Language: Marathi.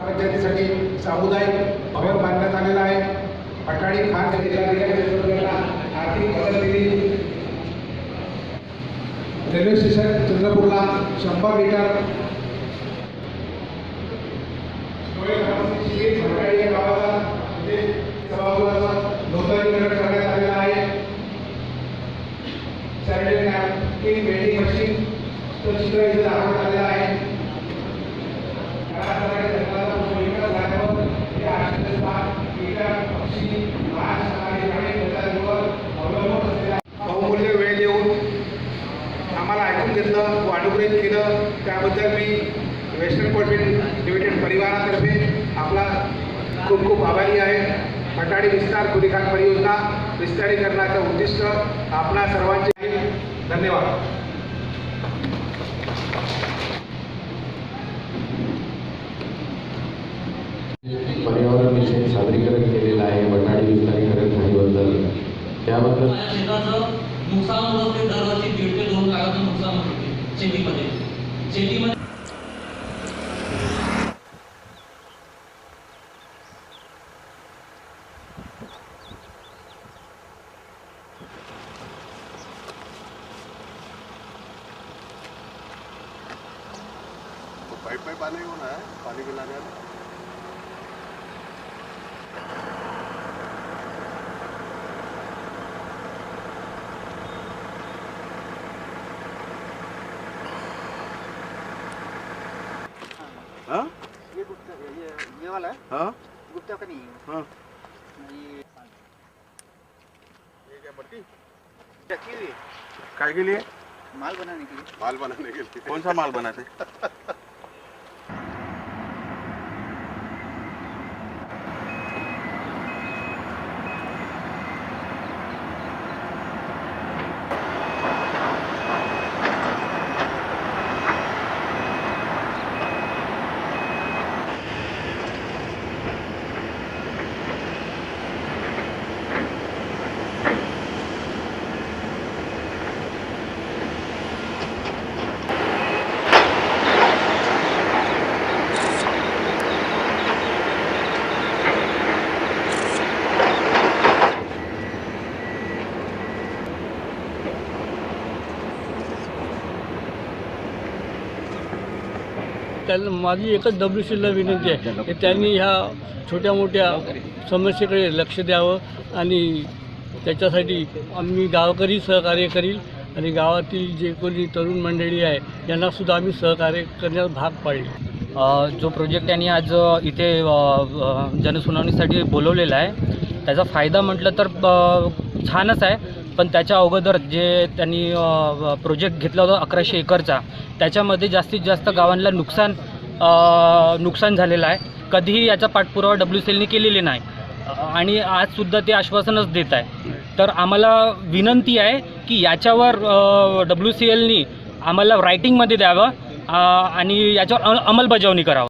पंचायतीसाठी सामुदायिक भवन बांधण्यात आलेला आहे. अटाळी खान जिल्हाधिकारी आर्थिक मदत दिली रेल्वे स्टेशन चंद्रपूरला शंभर मीटर. भटाळी या करण्यात आलेलं आहे. सॅनिटरी नॅपकिन वेल्डिंग तो चित्र इथे दाखवण्यात आहे बहुमूल्य वेळ देऊन आम्हाला ऐकून घेतलं वाटोप्रेत केलं. त्याबद्दल मी वेस्टर्न कोटमेंट लिमिटेड परिवारातर्फे आपला खूप खूप आभारी आहे. अटाडी विस्तार कुलिखान परियोजना विस्तारीकरणाचं उद्दिष्ट आपणा सर्वांचे धन्यवाद. पर्यावरण विषय सादरीकरण केलेलं आहे वटाडी विस्तारीकरण झाल्याबद्दल त्याबद्दल नुकसान होत असते दरवर्षी दीड ते दोन लाखाचं नुकसान होत असते शेतीमध्ये. शेतीमध्ये पाइप पाइप आने होना है पानी के लाने वाला। हाँ? ये गुप्ता ये ये वाला है? हाँ। गुप्ता का नहीं है। हाँ। ये ये क्या मट्टी क्या के लिए काय के लिए? माल बनाने के लिए। माल बनाने के लिए। कौन सा माल बनाते त्यांना माझी एकच डब्ल्यू सीला विनंती आहे की त्यांनी ह्या छोट्या मोठ्या समस्येकडे लक्ष द्यावं आणि त्याच्यासाठी आम्ही गावकरी सहकार्य करील आणि गावातील जे कोणी तरुण मंडळी आहे यांनासुद्धा आम्ही सहकार्य करण्यास भाग पाडेल. जो प्रोजेक्ट त्यांनी आज इथे जनसुनावणीसाठी बोलवलेला आहे त्याचा फायदा म्हटलं तर छानच आहे. पण त्याच्या अगोदर जे त्यांनी प्रोजेक्ट घेतला होता अकराशे एकरचा त्याच्यामध्ये जास्तीत जास्त गावांना नुकसान नुकसान झालेलं आहे. कधीही याचा पाठपुरावा डब्ल्यू सी एलने केलेले नाही. आणि आजसुद्धा ते आश्वासनच देत आहे. तर आम्हाला विनंती आहे की याच्यावर डब्ल्यू सी एलनी आम्हाला रायटिंगमध्ये द्यावं आणि याच्यावर अंमलबजावणी करावं.